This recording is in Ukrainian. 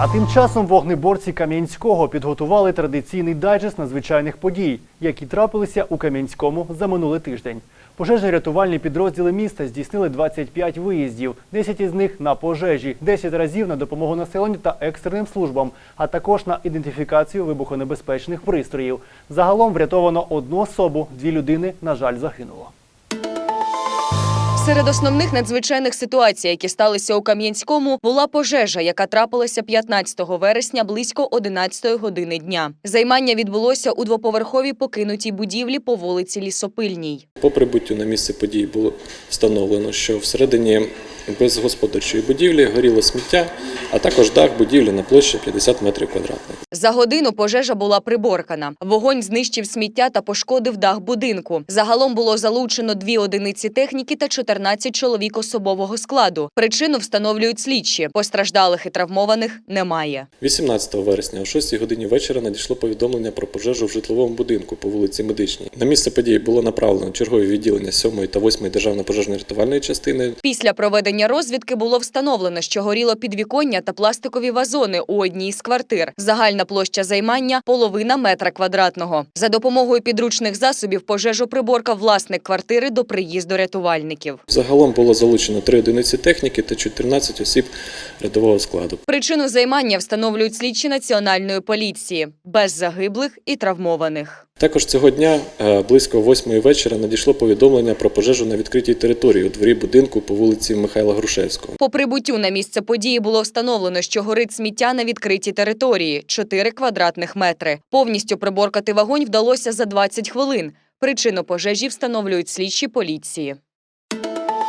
А тим часом вогнеборці Кам'янського підготували традиційний дайджест надзвичайних подій, які трапилися у Кам'янському за минулий тиждень. Пожежно-рятувальні підрозділи міста здійснили 25 виїздів, 10 із них на пожежі, 10 разів на допомогу населенню та екстреним службам, а також на ідентифікацію вибухонебезпечних пристроїв. Загалом врятовано одну особу, дві людини, на жаль, загинуло. Серед основних надзвичайних ситуацій, які сталися у Кам'янському, була пожежа, яка трапилася 15 вересня близько 11 години дня. Займання відбулося у двоповерховій покинутій будівлі по вулиці Лісопильній. По прибуттю на місце події було встановлено, що всередині безгосподарчої будівлі горіло сміття, а також дах будівлі на площі 50 метрів квадратних. За годину пожежа була приборкана. Вогонь знищив сміття та пошкодив дах будинку. Загалом було залучено дві одиниці техніки та 14 чоловік особового складу. Причину встановлюють слідчі. Постраждалих і травмованих немає. 18 вересня о 6 годині вечора надійшло повідомлення про пожежу в житловому будинку по вулиці Медичній. На місце події було направлено чергові відділення 7 та 8 державної пожежно-рятувальної частини. Після проведення розвідки було встановлено, що горіло підвіконня та пластикові вазони у одній з квартир. Загальна площа займання половина метра квадратного. За допомогою підручних засобів пожежу приборкав власник квартири до приїзду рятувальників. Загалом було залучено 3 одиниці техніки та 14 осіб рядового складу. Причину займання встановлюють слідчі національної поліції без загиблих і травмованих. Також цього дня е, близько 8 вечора надійшло повідомлення про пожежу на відкритій території у дворі будинку по вулиці Михайла Грушевського. По прибуттю на місце події було встановлено, що горить сміття на відкритій території 4 квадратних метри. Повністю приборкати вогонь вдалося за 20 хвилин. Причину пожежі встановлюють слідчі поліції.